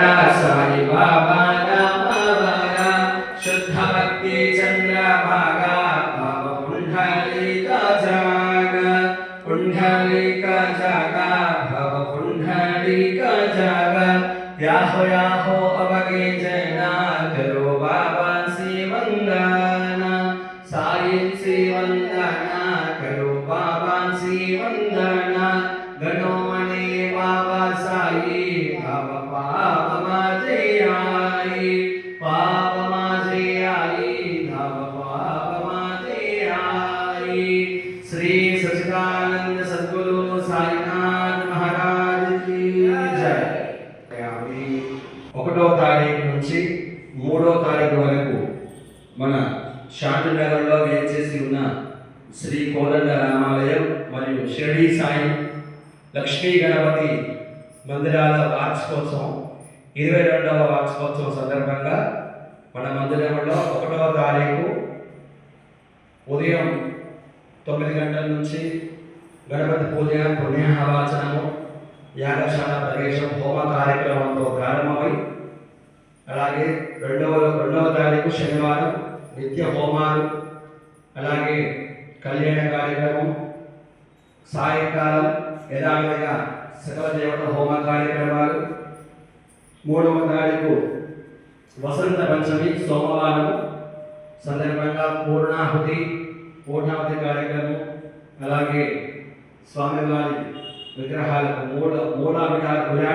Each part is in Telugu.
साईबाबा नमः शुद्धभक्ति चन्द्रभागा भव पुण्डलिका जाग जागा भव बाबा से वंदना साईं से वंदना करो बाबा से वंदना శ్రీ సచిదానంద సద్గురు సాయినాథ్ మహారాజ్ కీ ఒకటో తారీఖు నుంచి మూడో తారీఖు వరకు మన శాంతినగర్లో వేచేసి ఉన్న శ్రీ కోదండ రామాలయం మరియు షిరిడి సాయి లక్ష్మీ గణపతి మందిరాల వార్షికోత్సవం ఇరవై రెండవ వార్షికోత్సవం సందర్భంగా మన మందిరంలో ఒకటవ తారీఖు ఉదయం తొమ్మిది గంటల నుంచి గణపతి పూజ పుణ్యహవాచనము యాగశాల ప్రవేశం హోమ కార్యక్రమంతో ప్రారంభమై అలాగే రెండవ రెండవ తారీఖు శనివారం నిత్య హోమాలు అలాగే కళ్యాణ కార్యక్రమం సాయంకాలం యథావిధిగా సకల దేవత హోమ కార్యక్రమాలు మూడవ తారీఖు వసంత పంచమి సోమవారం సందర్భంగా పూర్ణాహుతి పూర్ణావతి కార్యక్రమం అలాగే స్వామివారి విగ్రహాలకు మూల మూలాభిట విరా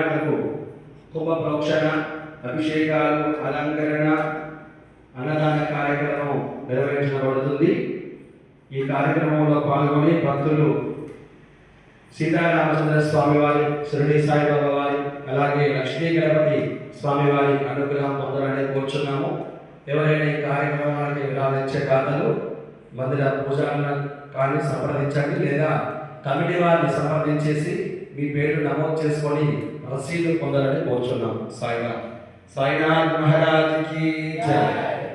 కుంభ ప్రోక్షణ అభిషేకాలు అలంకరణ అన్నదాన కార్యక్రమం నిర్వహించబడుతుంది ఈ కార్యక్రమంలో పాల్గొని భక్తులు సీతారామచంద్ర స్వామివారి షిరిడి సాయిబాబా వారి అలాగే లక్ష్మీ గణపతి స్వామివారి అనుగ్రహం పొందాలని కోరుచున్నాము. ఎవరైనా ఈ కార్యక్రమానికి విరాధించే దాతలు మందిర పూజారులను కానీ సంప్రదించండి లేదా కమిటీ వారిని సంప్రదించేసి మీ పేరు నమోదు చేసుకొని రసీదు పొందాలని కోరుచున్నాం. సాయినాథ్. సాయినాథ్ మహారాజ్కి జై.